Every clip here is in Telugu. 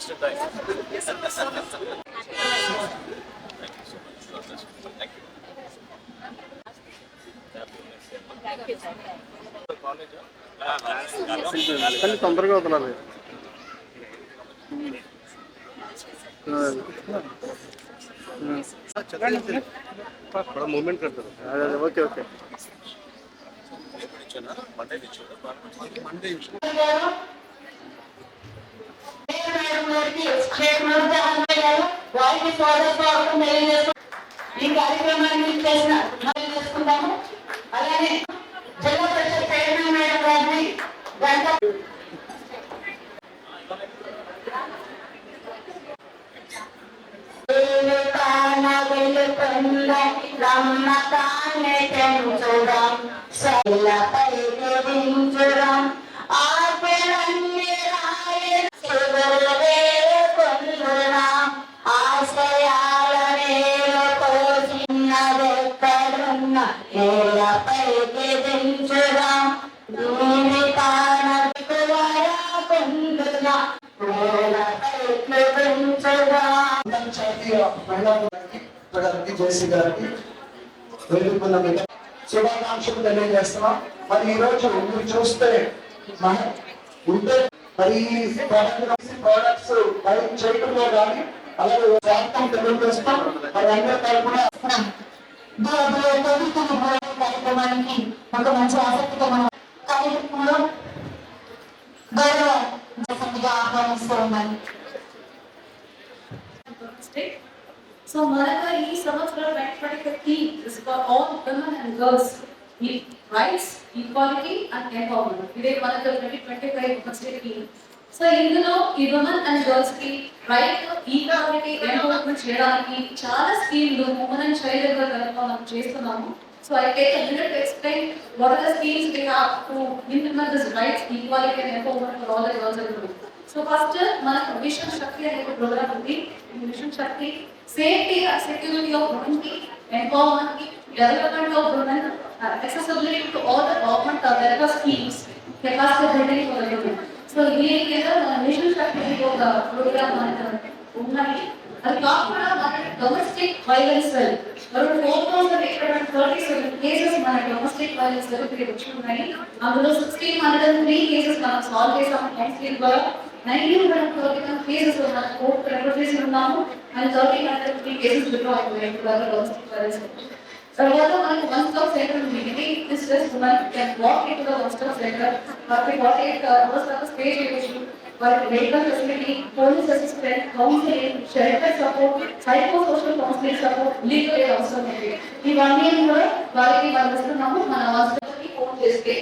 Just in time. Thank you so much. Thank you. College, ah? కానీ తొందరగా అవుతున్నారు మూమెంట్ కడతారు ఓకే ఓకే ఎప్పుడు అందరికీ Monday ఇచ్చానా? Monday ఇచ్చానా? వారికి స్వాగతం తెలియజేస్తాం ఈ కార్యక్రమాన్ని చేసిన చేసుకుంటాము అలానే జిల్లా పరిషత్ చైర్మన్ మేడం గారిని గంట రమ్మకాన్నించుదాం శైలపై దించుదాం జేసీ గారికి వేదికన్న శుభాకాంక్షలు తెలియజేస్తున్నాం. మరి ఈ రోజు మీరు చూస్తే ఉంటే మరి ప్రోడక్ట్స్ బయట చేయడంలో కానీ అలాగే స్వార్థం తెలియజేస్తాం. మరి అందరి తరపున కార్యక్రమానికి ఒక మంచి ఆసక్తికరమైన కార్యక్రమంలో గౌరవ సమితిగా ఆహ్వానిస్తూ ఉన్నాను సో So ఈ సంవత్సరం వెంటనే theme is for all women and girls rights equality and empowerment ఇదే మనకు ట్వంటీ ట్వంటీ ఫైవ్ వచ్చే థీమ్ సో ఇందులో ఈ ఉమెన్ అండ్ గర్ల్స్కి రైట్ ఈక్వాలిటీ ఎంపవర్మెంట్ చేయడానికి చాలా స్కీమ్లు ఉమెన్ అండ్ చైల్డ్ దగ్గర మనం చేస్తున్నాము. So I take a minute to explain what are the schemes we have to implement this rights, equality and empowerment for all the girls and women. So first మనకు మిషన్ శక్తి అనే ఒక ప్రోగ్రామ్ ఉంది. ఈ mission Shakti safety security of ఉమెన్కి ఎంపవర్మెంట్కి development of women accessibility to all the government welfare schemes capacity building for women so దీని కింద మన మిషన్ శక్తి అనే ఒక ప్రోగ్రామ్ మనకు ఉన్నాయి అది కాకుండా మన డొమెస్టిక్ వైలెన్స్ మరి four thousand eight hundred thirty seven cases మన డొమెస్టిక్ వైలెన్స్ దగ్గరికి వచ్చి ఉన్నాయి. అందులో sixteen hundred and three cases మనం సాల్వ్ చేసాం కౌన్సిలింగ్ ద్వారా nineteen hundred thirty one cases court refer చేసి ఉన్నాము and thirteen three cases withdraw అయిపోయాయి తర్వాత మనకు వన్ స్టాప్ సెంటర్ ఉంది. ఇది this can walk in the one stop centre వారికి ఫార్టీ ఎయిట్ అవర్స్ దాకా స్టే చేయవచ్చు. వారికి medical facility police assistant counselling shelter support psycho social counselling support legal aid అవసరం ఉంది. ఇవన్నీ కూడా వారికి మనం ఇస్తున్నాము మన హాస్పిటల్కి ఫోన్ చేస్తే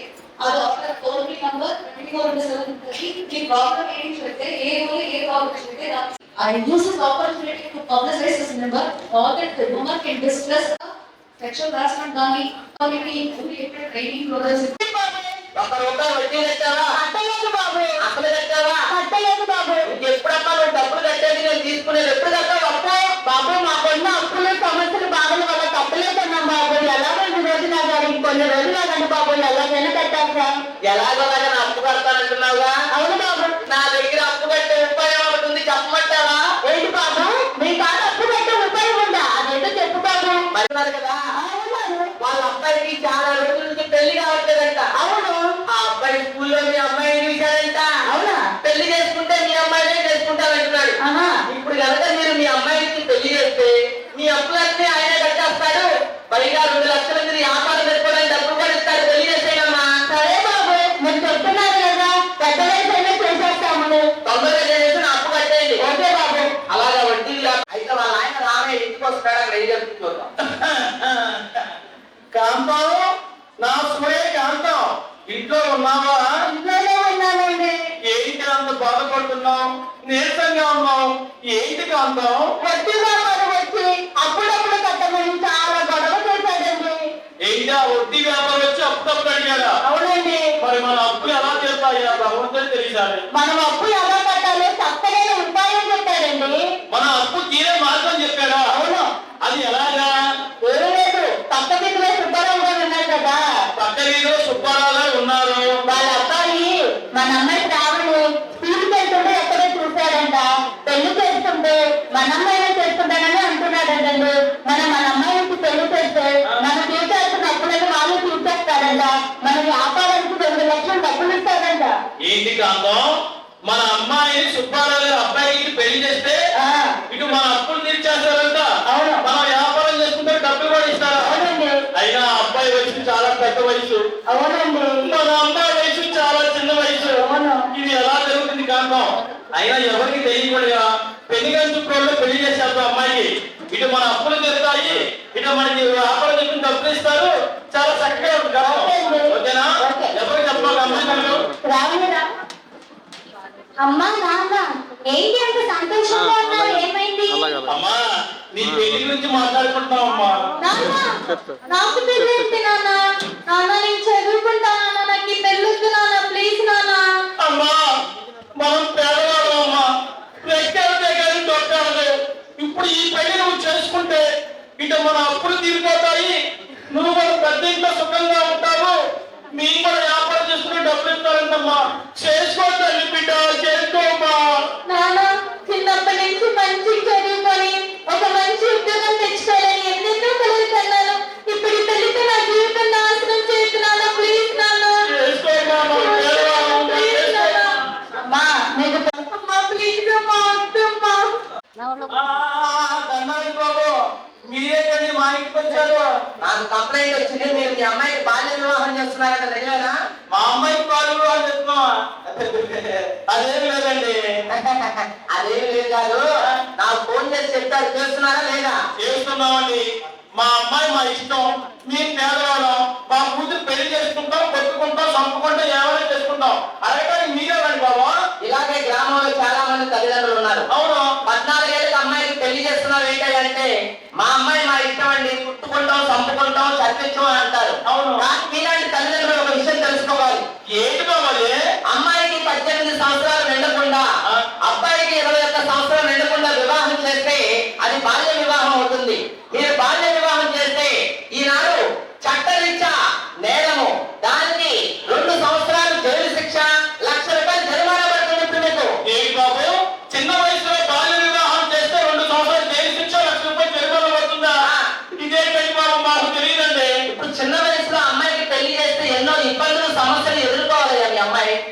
అది after toll free number twenty four into seven ఉంటుంది మీ ప్రాబ్లం ఏంటి చెప్తే ఏ రోజు ఏ ప్రాబ్లం చెప్తే I use this opportunity to publicize this number, all that the woman can discuss sexual harassment కానీ quality, related training programs. రూపాయి వడ్డీ కట్టావా? కట్టలేదు బాబు. అసలు కట్టావా? కట్టలేదు బాబు. ఎప్పుడమ్మా నువ్వు డబ్బులు కట్టేది? నేను తీసుకునేది ఎప్పుడు కట్టావు? అప్పు బాబు మాకున్న అప్పులు సమస్యలు బాధల వల్ల కట్టలేదన్నాం బాబు. ఎలాగంటే రోజు నా గారు కొన్ని రోజులు బాబు. ఎలాగైనా కట్టాలి సార్ ఎలాగోలాగా నా అప్పు కడతానంటున్నావుగా? అవును బాబు. నా దగ్గర అప్పు కట్టే ఉపాయం ఒకటి ఉంది. చెప్పమంటావా? ఏంటి బాబు? మీ కాదు అప్పు కట్టే ఉపాయం ఉందా? అదేంటో చెప్పు బాబు. మరి కదా. చేసుకుంటానంటున్నాడు ఇప్పుడు కనుక నేను మీ అమ్మాయికి పెళ్ళి చేస్తే మీ అప్పులన్నీ వడ్డీ వ్యాపారం వచ్చి అప్పుడప్పుడు అడిగాడా అవునండి. మరి మన అప్పులు ఎలా తీరుతాయా? భగవంతుడు తెలిసాడు మనం అప్పు ఎలా కట్టాలో చక్కనైన ఉపాయం చెప్పాడండి మన అప్పు తీరే మార్గం చెప్పాడా అవును. అది ఎలాగా? ఏం లేదు. పక్క దిక్కులో సుబ్బారావు గారు ఉన్నారు కదా. పక్క వీధిలో సుబ్బారావు గారు ఉన్నారు. వాళ్ళ అబ్బాయి మన అమ్మాయి శ్రావణి స్కూల్కి వెళ్తుంటే ఎక్కడో చూశాడంట. మన అమ్మాయినే చేసుకుంటానని అంటున్నాడండి మనం మన అమ్మాయికి పెళ్ళి చేస్తే తీర్చేస్తారంట మన వ్యాపారానికి రెండు లక్షలు డబ్బులు ఇస్తారంట. ఏంటి కాంతం? మన అమ్మాయిని సుబ్బారావు గారి అబ్బాయికి పెళ్ళి చేస్తే ఇటు మన అప్పులు తీర్చేస్తారంట. అవును. మనం వ్యాపారం చేసుకుంటే డబ్బులు కూడా ఇస్తారా? అవునండి. అయినా అబ్బాయి వయసు చాలా పెద్ద వయసు. అవునండి. మన అమ్మాయి వయసు చాలా చిన్న వయసు. అవును. ఇది ఎలా జరుగుతుంది కాంతం? అయినా ఎవరికి తెలియకుండా పెళ్ళి గంచుకోవడంలో పెళ్ళి చేసేద్దాం అమ్మాయికి ఇటు మన అప్పులు తీరుతాయి ఇటు మనకి వ్యాపారం చెప్పిన డబ్బులు ఇస్తారు. చాలా చక్కగా. ఓకేనా? ఓకే. ఎవరికి చెప్పాలి? అమ్మాయి అమ్మా నాన్న ఏంటి అంత సంతోషంగా ఉన్నారు. ఏమైంది? అమ్మా నీ పెళ్ళి గురించి మాట్లాడుకుంటున్నాం అమ్మా. నాకు పెళ్ళేంటి నాన్న. నాన్న నేను చదువుకుంటా నాన్న. నాకు ఈ పెళ్ళొద్దు నాన్న. ప్లీజ్ నాన్న. అమ్మా మనం పేదవాళ్ళం అమ్మా రెక్కెళ్తే కానీ దొరకదు ఇప్పుడు ఈ పెళ్ళి నువ్వు చేసుకుంటే ఇటు మన అప్పులు తీరిపోతాయి. నువ్వు మన పెద్ద ఇంట్లో సుఖంగా ఉంటావు. మీ కూడా వ్యాపారం చేసుకుని డబ్బులు ఇస్తారంటమ్మా చేసుకో తల్లి బిడ్డ చేసుకోమ్మా నాన్న చిన్నప్పటి నుంచి మంచి చదువుకొని ఒక మంచి ఉద్యోగం తెచ్చుకోవాలని ఎన్నెన్నో కలలు కన్నాను. ఇప్పుడు పెళ్ళితో నా జీవితం నాశనం చేస్తున్నాను. ప్లీజ్ నాన్న. చేసుకోమ్మా పేదవాళ్ళం. ప్లీజ్ అమ్మా వద్దమ్మా బాబు మీరే కండి మా ఇంటికి వచ్చారు. నాకు కంప్లైంట్ వచ్చింది మీరు మీ అమ్మాయికి బాల్య వివాహం చేస్తున్నారట నిజమేనా మా అమ్మాయి పాలు అని చెప్తున్నావా అదేం లేదండి. అదేం లేదు కాదు. నాకు ఫోన్ చేసి చెప్తారు చేస్తున్నారా లేదా? చేస్తున్నామండి. మా అమ్మాయి మా ఇష్టం మేము పేదవాళ్ళం. మా కూతురు పెళ్ళి చేసుకుంటాం కొట్టుకుంటాం చంపుకుంటాం ఏమైనా చేసుకుంటాం. అడగడానికి మీరేనండి బాబా. ఇలాగే గ్రామంలో చాలా మంది తల్లిదండ్రులు ఉన్నారు. అవును. పద్నాలుగేళ్ళకి చేస్తున్నావు ఏంటంటే మా అమ్మాయి మా ఇష్టం అండి కుట్టుకుంటాం చంపుకుంటాం చర్చించం అని అంటారు. అవును. మీలాంటి తల్లిదండ్రులు ఒక విషయం తెలుసుకోవాలి. ఏంటి బాబాలి అమ్మాయికి పద్దెనిమిది సంవత్సరాలు నిండకుండా అబ్బాయికి ఇరవై ఒక్క సంవత్సరం నిండకుండా వివాహం చేస్తే అది బాల్య వివాహం అవుతుంది. మీరు బాల్య వివాహం చేస్తే ఈనాడు చట్టరీత్యా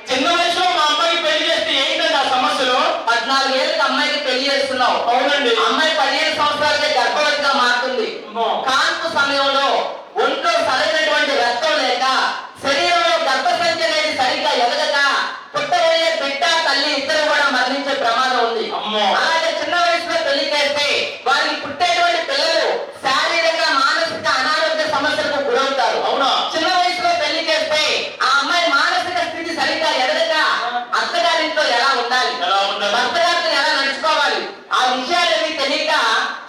చిన్న వయసులో మా అమ్మాయికి పెళ్ళి చేస్తే ఏంటండి ఆ సమస్యలు పద్నాలుగు ఏళ్ళకి అమ్మాయికి పెళ్ళి చేస్తున్నావు అవునండి అమ్మాయి పదిహేను సంవత్సరాలకే గర్భవతిగా మారుతుంది. కాన్పు సమయంలో ఒంట్లో సరైనటువంటి రక్తం లేక శరీరంలో గర్భసంచి అనేది సరిగ్గా ఎదగక పుట్టబోయే బిడ్డ తల్లి ఇద్దరు కూడా మరణించే ప్రమాదం ఉంది. అలాగే చిన్న వయసులో పెళ్ళి చేస్తే వారికి పుట్టేటువంటి పిల్లలు శారీరక మానసిక అనారోగ్య సమస్యలకు గురవుతారు అవునా? చిన్న వయసులో పెళ్ళి చేస్తే ఆ అమ్మాయి మానసిక స్థితి సరిగ్గా ఎదగక అత్తగారింట్లో ఎలా ఉండాలి ఎలా ఉండాలి? భర్త గారితో ఎలా నడుచుకోవాలి ఆ విషయాలన్నీ తెలియక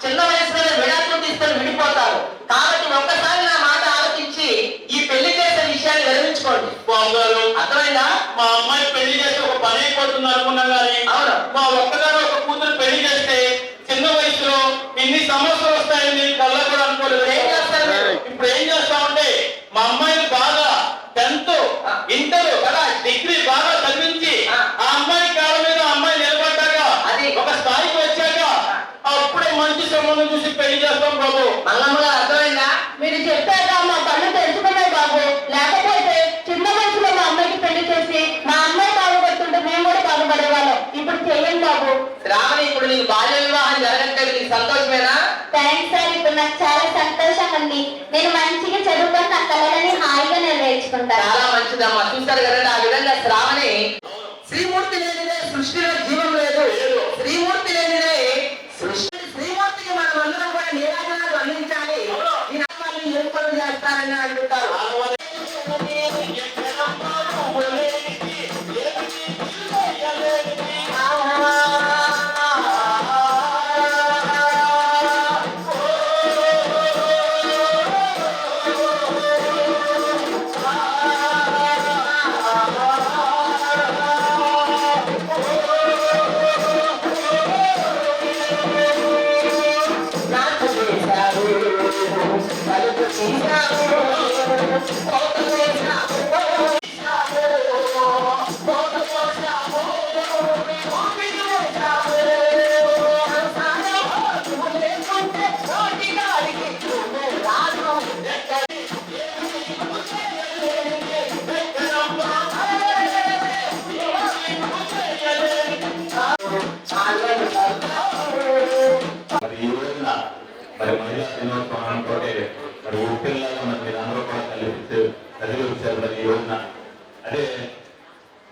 చిన్న వయసులోనే విడాకులు తీసుకొని విడిపోతారు. కాబట్టి ఒక్కసారి నా మాట ఆలోచించి ఈ పెళ్ళి చేసే విషయాన్ని విరమించుకోండి. బాబు గారు అర్థమైందా? మా అమ్మాయి పెళ్ళి చేసి ఒక పని అయిపోతుంది అనుకున్నాం కానీ అవును. మా ఒక్కగారు ఒక పెళ్ళి చేస్తాం బాబు. మల్లమ్మ గారు అర్థమైందా? మీరు చెప్పాక మా కళ్ళు తెలుసుకున్నాయి బాబు. లేకపోతే చిన్న వయసులో మా అమ్మాయికి పెళ్ళి చేసి మా అమ్మాయి బాగుపడుతుంటే మేము కూడా బాగుపడేవాళ్ళం. ఇప్పుడు చేయండి బాబు. శ్రావణి ఇప్పుడు నీకు బాల్య వివాహం జరగట్లేదు. నీకు సంతోషమేనా? థ్యాంక్స్ సార్ ఇప్పుడు నాకు చాలా సంతోషం అండి నేను మంచిగా చదువుకొని నా కళలని హాయిగా నెరవేర్చుకుంటాను. చాలా మంచిదమ్మా. చూస్తారు కదండి ఆ విధంగా శ్రావణి. శ్రీమూర్తి లేనిదే సృష్టిలో జీవం లేదు. శ్రీమూర్తి లేనిదే మరి మరి ఉప్పిల్లాగా మీరు అందరూ కూడా మరి ఈ రోజున. అదే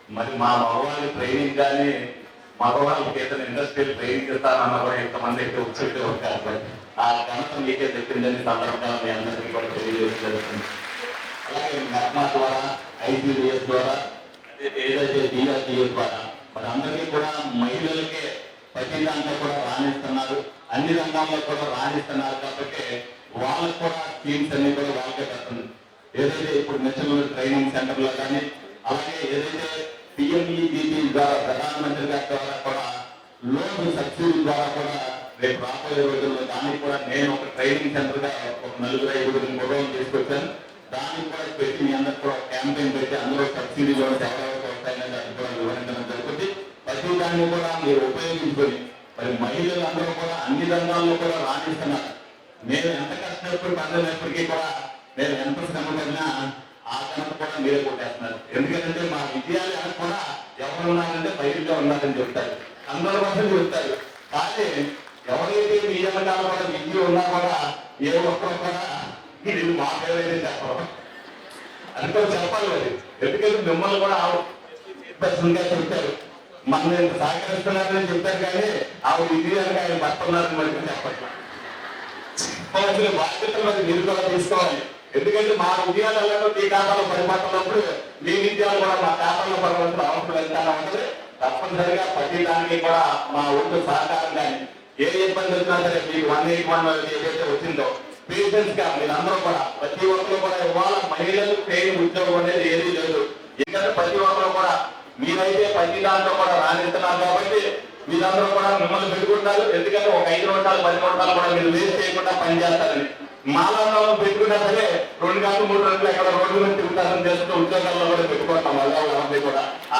మరి మా మగవాళ్ళని ట్రైనింగ్ కానీ మగవాళ్ళకి ఏదైనా ఇండస్ట్రియల్ ట్రైనింగ్ ఇస్తానన్న కూడా ఇంతమంది అయితే వచ్చి ఉంటారు ఆ ఘనత మీకే తెప్పిందని సందర్భంగా మీ అందరికీ కూడా తెలియజేయడం జరుగుతుంది. అలాగే మెర్మా ద్వారా ఐసీడిఎస్ ద్వారా ఏదైతే డిఆర్డిఎస్ ద్వారా మరి అందరికీ కూడా మహిళలకే ప్రతి దాంట్లో కూడా రాణిస్తున్నారు. అన్ని రంగాల్లో కూడా రాణిస్తున్నారు కాబట్టి వాళ్ళకు కూడా స్కీమ్స్ అన్ని కూడా వాళ్ళకే పెడుతుంది. ఏదైతే ఇప్పుడు నేషనల్ ట్రైనింగ్ సెంటర్లో కానీ అలాగే ఏదైతే పిఎంఈడిపి ద్వారా ప్రధానమంత్రి గారి ద్వారా కూడా లోన్ సబ్సిడీ ద్వారా కూడా రేపు రాబోయే రోజుల్లో దానికి కూడా నేను ఒక ట్రైనింగ్ సెంటర్గా ఒక నలుగురు ఐదుగురు మొబైల్ తీసుకొచ్చాను. దానికి కూడా పెట్టి మీ అందరికి కూడా క్యాంపెయిన్ పెట్టి అందులో సబ్సిడీ లోన్స్ ఎవరెవరికి వస్తాయనేది అది కూడా వివరించడం జరుగుతుంది. ప్రతి దాన్ని కూడా మీరు ఉపయోగించుకొని మరి మహిళలు అందరూ కూడా అన్ని రంగాల్లో కూడా రాణిస్తున్నారు. నేను ఎంత కష్టపడి పనిచేసినప్పటికీ కూడా నేను ఎంత శ్రమ పడినా ఆ ఘనత కూడా మీరే కొట్టేస్తున్నారు. ఎందుకంటే మా విద్యాలయాలు కూడా ఎవరు ఉన్నారంటే బయటలో ఉన్నారని చెప్తారు. అందరి కోసం చెప్తారు. కానీ ఎవరైతే మీ వెనకాల కూడా విద్య ఉన్నా కూడా ఏ ఒక్కరు కూడా ఇది మాకేదైతే చెప్పడం అది కూడా చెప్పాలి మరి. ఎందుకంటే మిమ్మల్ని కూడా పర్సనల్గా చెప్తారు. మన నేను సహకరిస్తున్నారని చెప్తారు కానీ ఆవిడ ఇది అని ఆయన పడుతున్నారని మరి చెప్పట్లేదు బాధ్యత మరి మీరు కూడా తీసుకోవాలి. ఎందుకంటే మా ఉద్యోగాలలో మీ ఖాతాలో పడిపోతున్నప్పుడు మీ విద్యాలు కూడా మా ఖాతాలో పడవలసిన అవసరం ఎంత ఉంటుంది. తప్పనిసరిగా ప్రతి దానికి కూడా మా ఊళ్ళో సహకారం కానీ ఏ ఇబ్బంది వచ్చినా సరే మీకు వన్ ఎయిట్ వన్ ఏదైతే వచ్చిందో పేషెంట్స్గా మీరందరూ కూడా ప్రతి ఒక్కరు కూడా ఇవాళ మహిళలు పెయిన్ ఉద్యోగం అనేది ఏదీ లేదు. ఎందుకంటే ప్రతి ఒక్కరు కూడా మీరైతే ప్రతి దాంట్లో కూడా రాణిస్తున్నారు కాబట్టి మీరందరూ కూడా మిమ్మల్ని పెట్టుకుంటారు. ఎందుకంటే ఒక ఐదు నిమిషాలు పది నిమిషాలు కూడా మీరు వేస్ట్ చేయకుండా పనిచేస్తారని మాలలో పెట్టుకున్నా సరే రెండు గంటలు మూడు గంటలు ఎక్కడ రోడ్డు మీద తిరుగుతారని చేస్తూ ఉద్యోగాల్లో కూడా పెట్టుకుంటాం వాళ్ళ కూడా ఆ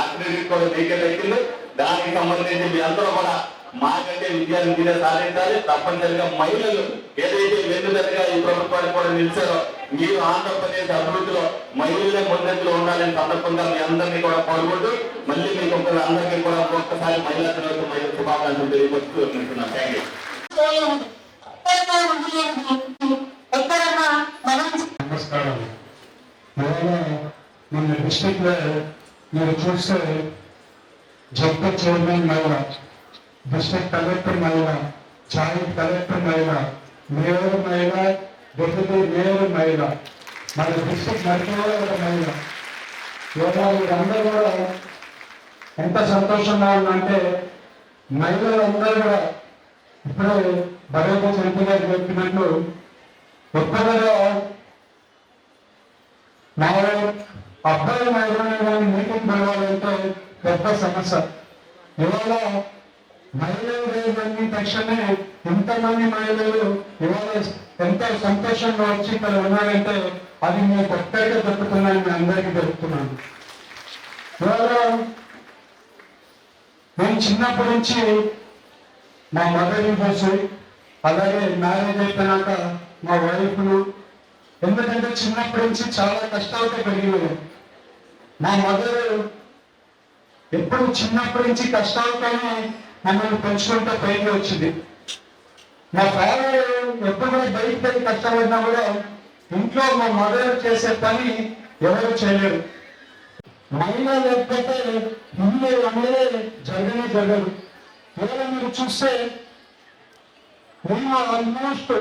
కూడా మీకే దక్కింది దానికి సంబంధించి మీ అందరూ కూడా మాకంటే విద్యార్థి మీరే సాధించాలి. తప్పనిసరిగా మహిళలు ఏదైతే వెన్నుదరగా ఈ ప్రభుత్వానికి కూడా నిలిచారో మీరు ఆంధ్రప్రదేశ్ అభివృద్ధిలో మహిళలే ముందంజలో ఉండాలని సందర్భంగా మీ అందరినీ కూడా పాల్గొంటూ మళ్ళీ మీకు ఒక అందరికీ కూడా ఒక్కసారి మహిళా దినోత్సవం మహిళ శుభాకాంక్షలు తెలియపరుస్తూ థ్యాంక్ యూ నమస్కారం. మన డిస్టిక్లో మీరు చూస్తే జగ్గ చైర్మన్ మహిళ డిస్ట్రిక్ట్ కలెక్టర్ మహిళ జాయింట్ కలెక్టర్ మహిళ మేయర్ మహిళ డిప్యూటీ మేయర్ మహిళ మన డిస్ట్రిక్ట్ నడిపే ఒక మహిళ. ఇవాళ వీరందరూ కూడా ఎంత సంతోషంగా ఉందంటే మహిళలందరూ కూడా ఇప్పుడే భగవత చంద్ర గారు చెప్పినట్లు ఒక్కరిగా నా అబ్బాయి మహిళలను మీటింగ్ పిలవాలంటే పెద్ద సమస్య. ఇవాళ మహిళలు లేదని తక్షణమే ఎంతమంది మహిళలు ఇవాళ ఎంతో సంతోషంగా వచ్చి ఇక్కడ ఉన్నారంటే అది మీ ఒక్కరికే దొరుకుతుందని మీ అందరికీ దొరుకుతున్నాను ఇవాళ నేను చిన్నప్పటి నుంచి మా మదర్ని చూసి అలాగే మ్యారేజ్ అయిపోయినాక మా వైఫ్ను ఎందుకంటే చిన్నప్పటి నుంచి చాలా కష్టాలతో పెరిగినది మా మదర్ ఎప్పుడు చిన్నప్పటి నుంచి కష్టాలతోనే మమ్మల్ని పెంచుకుంటే పైకి వచ్చింది. మా ఫ్యామిలీ ఎప్పుడు కూడా బయటికి వెళ్ళి కష్టపడినా కూడా ఇంట్లో మా మదర్ చేసే పని ఎవరు చేయలేరు. మైనా లేకపోతే ఇల్లు అనేది జరగనే జరగదు. ఇవాళ మీరు చూస్తే మేము ఆల్మోస్ట్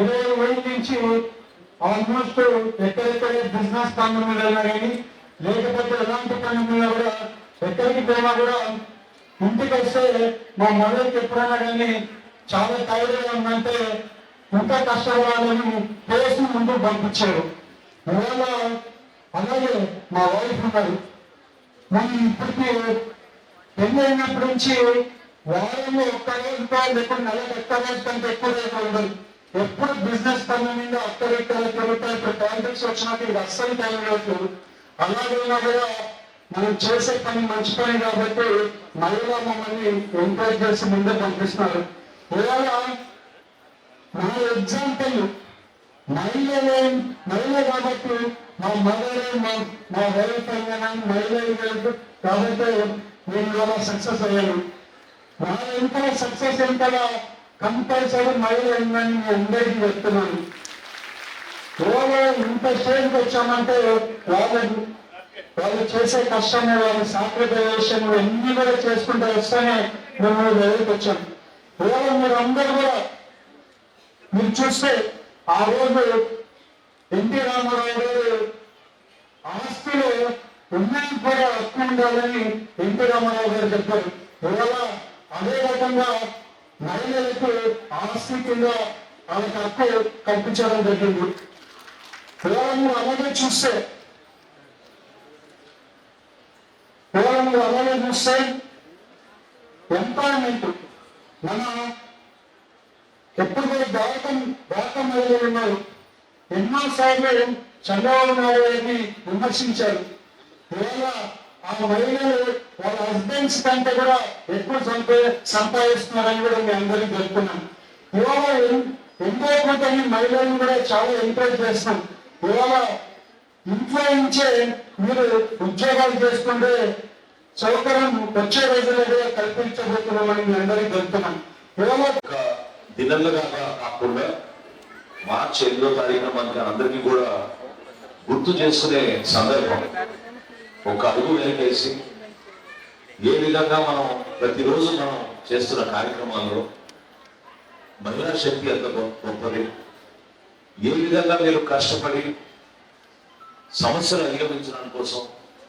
ఇరవై వేల నుంచి ఆల్మోస్ట్ ఎక్కడెక్కడ బిజినెస్ పనుల మీద వెళ్ళినా కానీ లేకపోతే ఎలాంటి పనుల మీద కూడా ఎక్కడికి పోయినా కూడా ఇంటికి వస్తే మా మదర్కి ఎప్పుడైనా కానీ చాలా టైర్డ్గా ఉందంటే ఇంకా కష్టపడాలని పేసి ముందు పంపించాడు ఇవాళ అలాగే మా వైఫ్ ఉన్నారు. మనం ఇప్పటికీ పెళ్ళి అయినప్పటి నుంచి వారంలో ఒక్క రోజు కాదు లేకపోతే నెలకు ఒక్క రోజు కంటే ఎక్కువ రేట్లు ఉండదు. ఎప్పుడు బిజినెస్ పనుల మీద అక్కడ రేట్లు తిరుగుతాయి ఇప్పుడు పాలిటిక్స్ వచ్చినప్పుడు ఇది అస్సలు టైం లేదు. అలాగైనా కూడా మనం చేసే పని మంచి పని కాబట్టి మళ్ళీ మమ్మల్ని ఎంకరేజ్ చేసి ముందే పంపిస్తున్నారు. ఇవాళ నా ఎగ్జాంపుల్ మహిళలే మహిళ కాబట్టి మా మదర్ మా మా వైఫ్ అయినా మహిళ కాబట్టి నేను ఇవాళ సక్సెస్ అయ్యాను. వాళ్ళ ఇంకా సక్సెస్ ఎంతగా కంపల్సరీ మహిళ ఉందని మీ అందరికీ చెప్తున్నాను. కేవలం ఇంత స్టేజ్కి వచ్చామంటే వాళ్ళు వాళ్ళు చేసే కష్టము వాళ్ళ సాక్రిఫైజేషన్ ఎన్ని కూడా చేసుకుంటూ వస్తేనే మేము ఎదురుకు వచ్చాం. కేవలం మీరు అందరూ కూడా మీరు చూస్తే ఆ రోజు ఎన్టీ రామారావు గారు ఆస్తులు ఉన్నాయి కూడా హక్కు ఉండాలని ఎన్టీ రామారావు గారు చెప్పారు. ఇవాళ అదే రకంగా మహిళలకు ఆస్తి కింద వాళ్ళకి హక్కు కల్పించడం జరిగింది. ఇవాళ మీరు అలాగే చూస్తే ఇవాళ మీరు అలాగే చూస్తే ఎంప్లాయ్మెంట్ మన ఎప్పుడు కూడా దాకా మహిళలు ఉన్నారు ఎన్నో సార్లు చంద్రబాబు నాయుడు గారిని విమర్శించారు. ఇవాళ ఆ మహిళలు వాళ్ళ హస్బెండ్స్ కంటే కూడా ఎక్కువ సంపా సంపాదిస్తున్నారని కూడా మేము అందరికీ తెలుపుతున్నాం ఇవాళ ఎన్- ఎంతో కొంత మహిళలను కూడా చాలా ఎంకరేజ్ చేస్తాం ఇవాళ ఇంట్లో నుంచే మీరు ఉద్యోగాలు చేసుకుంటే సౌకర్యం వచ్చే రోజుల్లో కల్పించబోతున్నామని మీ అందరికీ చెప్తున్నాం. ఇవాళ ఒక దినంలుగా కాకుండా మార్చి ఎనిమిదో తారీఖున మనకి అందరికీ కూడా గుర్తు చేసుకునే సందర్భం. ఒక అడుగు వెనకేసి ఏ విధంగా మనం ప్రతిరోజు మనం చేస్తున్న కార్యక్రమాల్లో మహిళా శక్తి ఎంత గొప్పది? ఏ విధంగా మీరు కష్టపడి సమస్యలు అధిగమించడం కోసం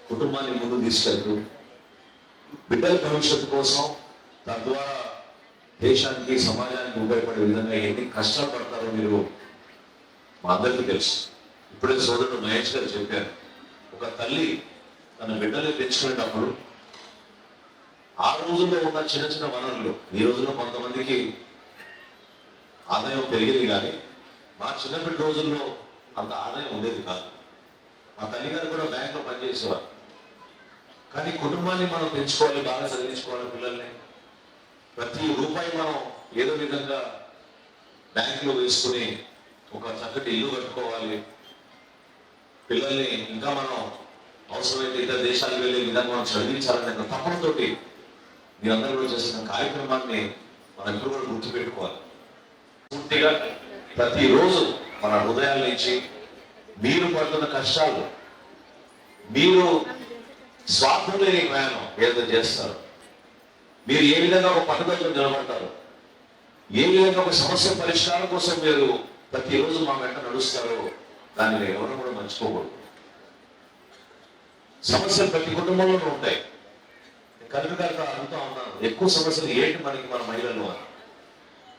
కుటుంబాన్ని ముందు తీసుకెళ్తూ బిడ్డల భవిష్యత్తు కోసం తద్వారా దేశానికి సమాజానికి ఉపయోగపడే విధంగా ఎన్ని కష్టాలు పడతారో మీరు మా అందరికీ తెలుసు. ఇప్పుడే సోదరుడు మహేష్ గారు చెప్పారు ఒక తల్లి తన బిడ్డలే పెంచుకునేటప్పుడు ఆ రోజుల్లో ఉన్న చిన్న చిన్న వనరులు ఈ రోజుల్లో కొంతమందికి ఆదాయం పెరిగింది కానీ మా చిన్నప్పటి రోజుల్లో అంత ఆదాయం ఉండేది కాదు. మా తల్లిగారు కూడా బ్యాంక్లో పనిచేసేవారు. కానీ కుటుంబాన్ని మనం పెంచుకోవాలి బాగా చదివించుకోవాలి పిల్లల్ని. ప్రతి రూపాయి మనం ఏదో విధంగా బ్యాంకులో వేసుకుని ఒక చక్కటి ఇల్లు కట్టుకోవాలి. పిల్లల్ని ఇంకా మనం అవసరమైతే ఇతర దేశాలకు వెళ్ళే విధంగా మనం చదివించాలనే ఒక తపనతోటి మీరందరూ కూడా చేస్తున్న కార్యక్రమాన్ని మనం ఎప్పుడు కూడా గుర్తుపెట్టుకోవాలి. పూర్తిగా ప్రతిరోజు మన హృదయాల నుంచి మీరు పడుతున్న కష్టాలు మీరు స్వార్థం లేని ప్రయాణం ఏదో చేస్తారు. మీరు ఏ విధంగా ఒక పట్టుదలలో నిలబడతారు? ఏ విధంగా ఒక సమస్య పరిష్కారం కోసం మీరు ప్రతిరోజు మా వెంట నడుస్తారో? దాన్ని ఎవరు కూడా మర్చిపోకూడదు. సమస్యలు ప్రతి కుటుంబంలోనూ ఉంటాయి. కలెక్టర్ గారితో అడుగుతా ఉన్నాను ఎక్కువ సమస్యలు ఏంటి మనకి మన మహిళలు అని.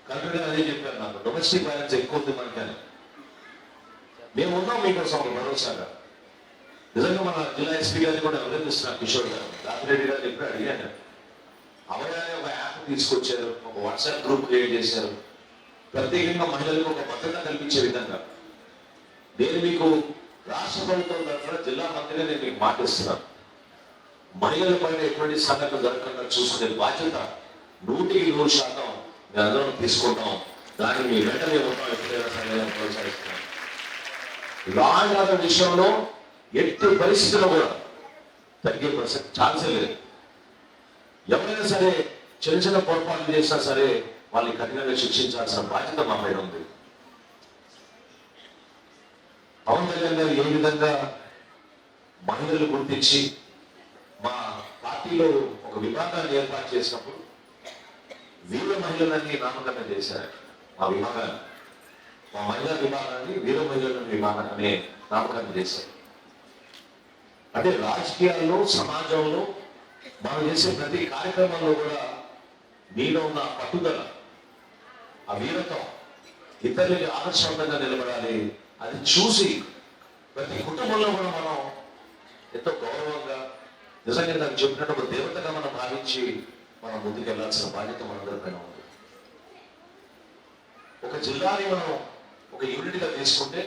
కలెక్టర్ గారు అదే చెప్పారు నాకు. డొమెస్టిక్ వైలెన్స్ ఎక్కువ ఉంది మనకని మేము ఉన్నాం మీకోసం ఒక భరోసాగా నిజంగా మన జిల్లా ఎస్పీ గారిని కూడా అభినందిస్తున్నా కిషోర్ గారు. రామిరెడ్డి గారు ఎప్పుడు అడిగాను అవగానే ఒక యాప్ తీసుకొచ్చారు. ఒక వాట్సాప్ గ్రూప్ క్రియేట్ చేశారు. ప్రత్యేకంగా మహిళలకు ఒక భద్రత కల్పించే విధంగా. నేను మీకు రాష్ట్ర ప్రభుత్వం తరఫున జిల్లా మంత్రిగా నేను మీకు మాటిస్తున్నాను. మహిళల పైన ఎటువంటి సంఘటన జరగకుండా చూసుకునే బాధ్యత నూటికి నూరు శాతం మేము అందరం తీసుకుంటాం. దాన్ని మీ వెంటనే ఉంటాం. ఎప్పుడైనా సరే నేను లా అండ్ విషయంలో ఎట్టి పరిస్థితుల్లో కూడా తగ్గే ప్రసక్తి ఛాన్సే లేదు. ఎవరైనా సరే చిన్న చిన్న పొరపాట్లు చేసినా సరే వాళ్ళని కఠినంగా శిక్షించాల్సిన బాధ్యత మా పైన ఉంది. పవన్ కళ్యాణ్ గారు ఏ విధంగా మహిళలు గుర్తించి మా పార్టీలో ఒక విభాగాన్ని ఏర్పాటు చేసినప్పుడు వీళ్ళ మహిళలన్నీ నామకరణం చేశారు. మా విభాగాన్ని. మా మహిళా విభాగాన్ని వీర మహిళల విభాగం అనే నామకరణం చేశారు. అంటే రాజకీయాల్లో సమాజంలో మనం చేసే ప్రతి కార్యక్రమంలో కూడా మీలో ఉన్న పట్టుదల ఆ వీరత్వం ఇతరులకి ఆదర్శవంతంగా నిలబడాలి అది చూసి ప్రతి కుటుంబంలో కూడా మనం ఎంతో గౌరవంగా నిజంగా నాకు చెప్పినట్టు ఒక దేవతగా మనం భావించి మనం ముందుకెళ్ళాల్సిన బాధ్యత మనందరిపైన ఉంది. ఒక జిల్లాని మనం ఒక యూనిట్గా తీసుకుంటే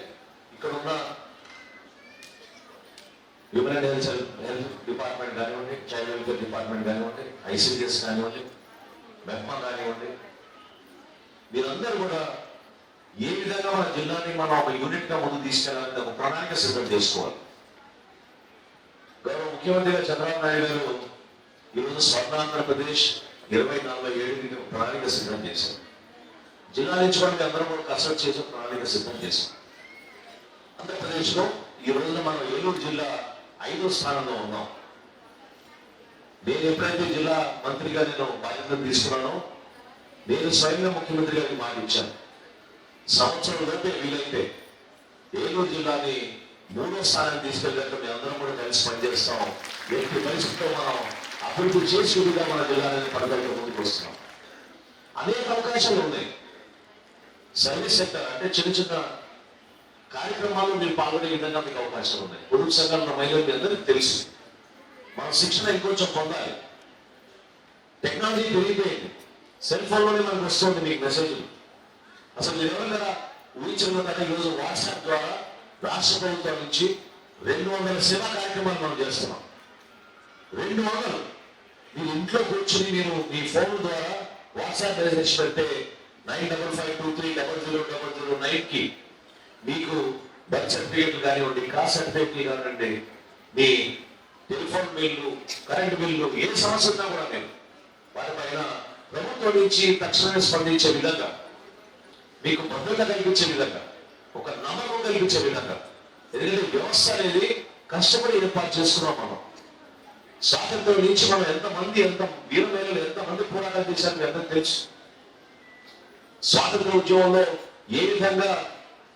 ఇక్కడ ఉన్న human and health health department కానివ్వండి చైల్డ్ వెల్ఫేర్ డిపార్ట్మెంట్ కానివ్వండి ఐసీడిఎస్ కానివ్వండి మెప్మా కానివ్వండి మీరందరూ కూడా ఏ విధంగా మన జిల్లాని మనం ఒక యూనిట్గా ముందు తీసుకెళ్ళాలని ఒక ప్రణాళిక సిద్ధం చేసుకోవాలి. గౌరవ ముఖ్యమంత్రిగా చంద్రబాబు నాయుడు గారు ఈరోజు స్వర్ణ ఆంధ్రప్రదేశ్ ఇరవై నలభై ఏడు ప్రణాళిక సిద్ధం చేశారు. జిల్లా నుంచి కూడా అందరం కూడా కసరత్ చేసి ప్రణాళిక సిద్ధం చేశాం. ఆంధ్రప్రదేశ్లో ఈ రోజున మనం ఏలూరు జిల్లా ఐదో స్థానంలో ఉన్నాం. నేను ఎప్పుడైతే జిల్లా మంత్రిగా నేను బాధ్యత తీసుకున్నానో నేను స్వయంగా ముఖ్యమంత్రి గారికి మాటిచ్చాను సంవత్సరం లోపే వీలైతే ఏలూరు జిల్లాని మూడో స్థానానికి తీసుకెళ్ళాక మేము అందరం కూడా కలిసి పనిచేస్తాం. ఎట్టి పరిస్థితుల్లో మనం అభివృద్ధి చేసి మన జిల్లాని పడగలిగే ముందుకు వస్తున్నాం. అనేక అవకాశాలు ఉన్నాయి. సర్వీస్ సెక్టర్ అంటే చిన్న చిన్న కార్యక్రమాల్లో మీరు పాల్గొనే విధంగా మీకు అవకాశం ఉన్నాయి. పొదుపు సంఘాలు మహిళలు మీ అందరికీ తెలుసు. మన శిక్షణ ఇంకొంచెం పొందాలి. టెక్నాలజీ పెరిగిపోయింది. సెల్ ఫోన్లోనే మనకు వస్తుంది మీకు మెసేజ్లు. అసలు మీరు ఎవరైనా ఊహించిన ఈరోజు వాట్సాప్ ద్వారా రాష్ట్ర ప్రభుత్వం నుంచి రెండు వందల సేవా కార్యక్రమాలు మనం చేస్తున్నాం. రెండు వందలు. మీరు ఇంట్లో కూర్చుని మీరు మీ ఫోన్ ద్వారా వాట్సాప్ మెసేజ్ పెడితే nine double five two three double zero double zero నైన్కి మీకు బర్త్ సర్టిఫికేట్లు కానివ్వండి కాస్ట్ సర్టిఫికేట్లు కానివ్వండి మీ టెలిఫోన్ బిల్లు కరెంట్ బిల్లు ఏ సమస్య ఉన్నా కూడా మేము వారిపైన ప్రభుత్వం నుంచి తక్షణమే స్పందించే విధంగా మీకు భద్రత కల్పించే విధంగా ఒక నమ్మకం కల్పించే విధంగా ఎందుకంటే వ్యవస్థ అనేది కష్టపడి ఏర్పాటు చేస్తున్నాం మనం. స్వాతంత్రం నుంచి మనం ఎంతమంది ఎంత వీరమేలు ఎంతమంది పోరాటం చేశారు ఎంత తెలుసు. స్వాతంత్ర ఉద్యమంలో ఏ విధంగా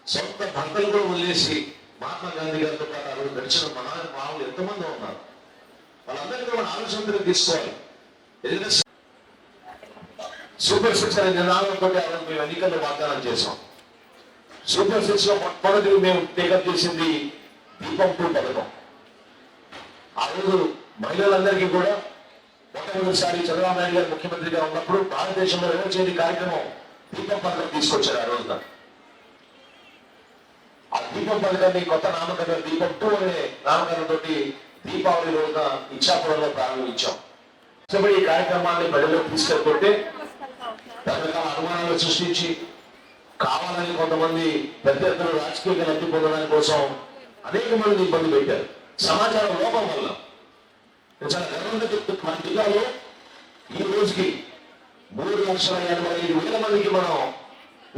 సొంత భర్తలు కూడా వదిలేసి మహాత్మా గాంధీ గారితో పాటు ఆ రోజు నడిచిన మన మామూలు ఎంతమంది ఉన్నారు. వాళ్ళందరికీ కూడా మన ఆలోచన తీసుకోవాలి. ఎందుకంటే సూపర్ సిక్స్ అనే నినాదంతో ఆ మేము ఎన్నికల్లో వాగ్దానం చేసాం సూపర్ సిక్స్లో మొట్టమొదటి మేము టేకప్ చేసింది దీపం టూ పథకం. ఆ రోజు మహిళలందరికీ కూడా మొట్టమొదటిసారి చంద్రబాబు నాయుడు గారు ముఖ్యమంత్రిగా ఉన్నప్పుడు భారతదేశంలో ఎవరు చేయని కార్యక్రమం దీపం పథకం తీసుకొచ్చారు ఆ రోజున. ఆ దీపం పథకాన్ని కొత్త నామకరణ దీపం టూ అనే నామకరణంతో దీపావళి రోజున ఇచ్చాపురంలో ప్రారంభించాం. ఈ కార్యక్రమాన్ని ప్రజలకు తీసుకెళ్తుంటే రకరకాల అనుమానాలు సృష్టించి కావాలని కొంతమంది పెద్ద ఎత్తున రాజకీయంగా లబ్ధి పొందడానికి కోసం అనేక మంది ఇబ్బంది పెట్టారు. సమాచారం లోపం వల్ల. చాలా గర్వంగా చెప్తున్నా మన జిల్లాలో ఈ రోజుకి మూడు లక్షల ఎనభై ఐదు వేల మందికి మనం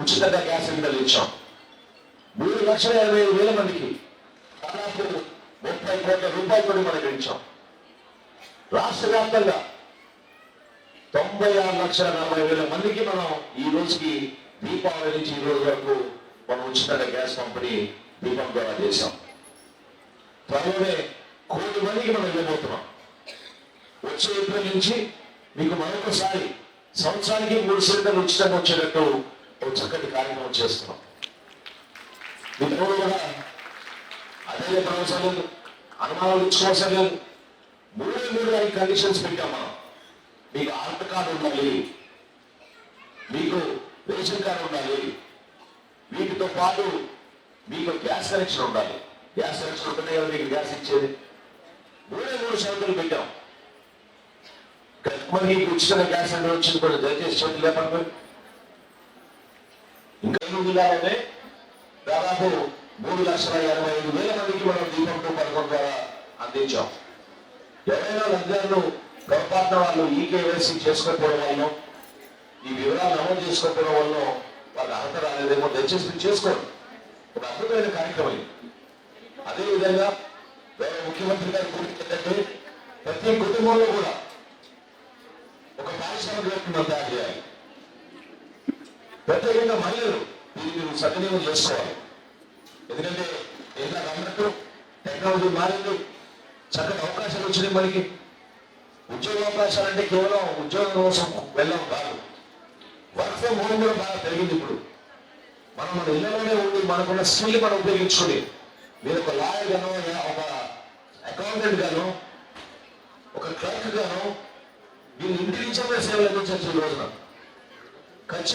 ఉచితంగా గ్యాస్ సిలిండర్లు ఇచ్చాం. మూడు లక్షల ఎనభై ఐదు వేల మందికి దాదాపు ముప్పై కోట్ల రూపాయలు మనం ఇచ్చాం. రాష్ట్ర వ్యాప్తంగా తొంభై ఆరు లక్షల నలభై వేల మందికి మనం ఈ రోజుకి దీపావళి నుంచి ఈ రోజు వరకు మనం ఉచితంగా గ్యాస్ పంపిణీ దీపం ద్వారా చేశాం. త్వరలోనే కోటి మందికి మనం ఇవ్వబోతున్నాం. వచ్చే ఏప్రిల్ నుంచి మీకు మరొకసారి సంవత్సరానికి మూడు సిలిండర్లు ఉచితంగా వచ్చేటట్టు ఒక చక్కటి కార్యక్రమం చేస్తున్నాం. మీకు కూడా అదే చెప్పనవసరం లేదు అనుమానాలు ఇచ్చుకోవసరం లేదు మూడే మూడు ఐదు కండిషన్స్ పెట్టాం మనం. మీకు ఆర్ట్ కార్డు ఉండాలి. మీకు రేషన్ కార్డు ఉండాలి. వీటితో పాటు మీకు గ్యాస్ కనెక్షన్ ఉండాలి. గ్యాస్ కనెక్షన్ ఉంటేనే కదా మీకు గ్యాస్ ఇచ్చేది. మూడే మూడు షరతులు పెట్టాం. మరి మీకు ఉచితంగా గ్యాస్ అంటే వచ్చింది కూడా దయచేసి చేతులు లేపండి. ఇంకా జిల్లాలోనే దాదాపు మూడు లక్షల ఎనభై ఐదు వేల మందికి మనం దీపంతో పథకం ద్వారా అందించాం. ఎవరైనా లబ్ధిదారులు పొరపాటున వాళ్ళు ఈ కేవైసీ చేసుకోకపోవడం వల్ల ఈ వివరాలు నమోదు చేసుకోకపోవడం వల్ల వాళ్ళకి అర్హత రాలేదేమో దయచేసి మీరు చేసుకోండి. ఒక అద్భుతమైన కార్యక్రమం ఇది. అదేవిధంగా వేరే ముఖ్యమంత్రి గారి కోరిక ప్రతి కుటుంబంలో కూడా ఒక పారిశ్రామికవేత్తను తయారు చేయాలి. ప్రత్యేకంగా మహిళలు దీన్ని మీరు సద్వినియోగం చేసుకోవాలి. ఎందుకంటే ఇందాక అన్నట్టు టెక్నాలజీ మారింది. చక్కటి అవకాశాలు వచ్చినాయి మనకి. ఉద్యోగ అవకాశాలు అంటే కేవలం ఉద్యోగం కోసం వెళ్ళడం కాదు. వర్క్ ఫ్రమ్ హోమ్ కూడా బాగా పెరిగింది ఇప్పుడు. మనం మన ఇళ్ళలోనే ఉండి మనకున్న స్కిల్ మనం ఉపయోగించుకుని మీరు ఒక లాయర్ గాను ఒక అకౌంటెంట్ గాను ఒక క్లర్క్ గాను మీరు ఇంటి నుంచే సేవలు అందించవచ్చు ఈ రోజున. ఖచ్చితంగా